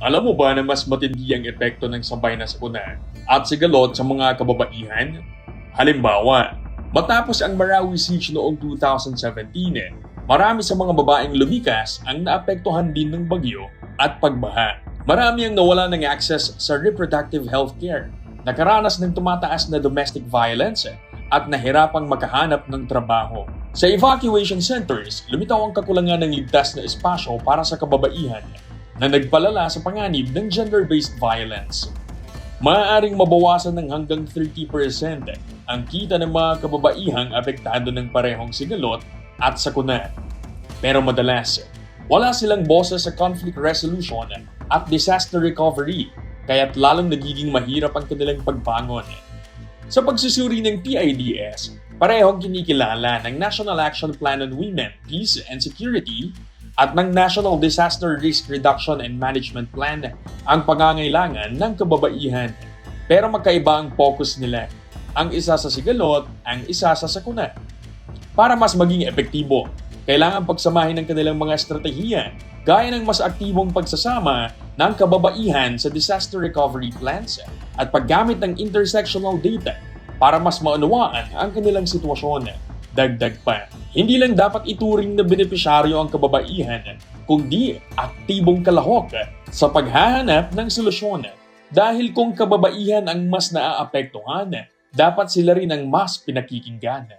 Alam mo ba na mas matindi ang epekto ng sabay na sakuna at sigalot sa mga kababaihan? Halimbawa, matapos ang Marawi Siege noong 2017, marami sa mga babaeng lumikas ang naapektuhan din ng bagyo at pagbaha. Marami ang nawala ng access sa reproductive health care, nakaranas ng tumataas na domestic violence at nahirapang makahanap ng trabaho. Sa evacuation centers, lumitaw ang kakulangan ng ligtas na espasyo para sa kababaihan na nagpalala sa panganib ng gender-based violence. Maaaring mabawasan ng hanggang 30% ang kita ng mga kababaihang apektado ng parehong sigalot at sakuna. Pero madalas, wala silang boses sa conflict resolution at disaster recovery, kaya't lalong nagiging mahirap ang kanilang pagbangon. Sa pagsusuri ng PIDS, parehong kinikilala ng National Action Plan on Women, Peace and Security at ng National Disaster Risk Reduction and Management Plan ang pangangailangan ng kababaihan. Pero magkaiba ang focus nila. Ang isa sa sigalot, ang isa sa sakuna. Para mas maging epektibo, kailangan pagsamahin ng kanilang mga estratehiya gaya ng mas aktibong pagsasama ng kababaihan sa disaster recovery plans at paggamit ng intersectional data para mas maunawaan ang kanilang sitwasyon. Dagdag pa, hindi lang dapat ituring na benepisyaryo ang kababaihan, kundi aktibong kalahok sa paghahanap ng solusyon. Dahil kung kababaihan ang mas naaapektuhan, dapat sila rin ang mas pinakikinggan.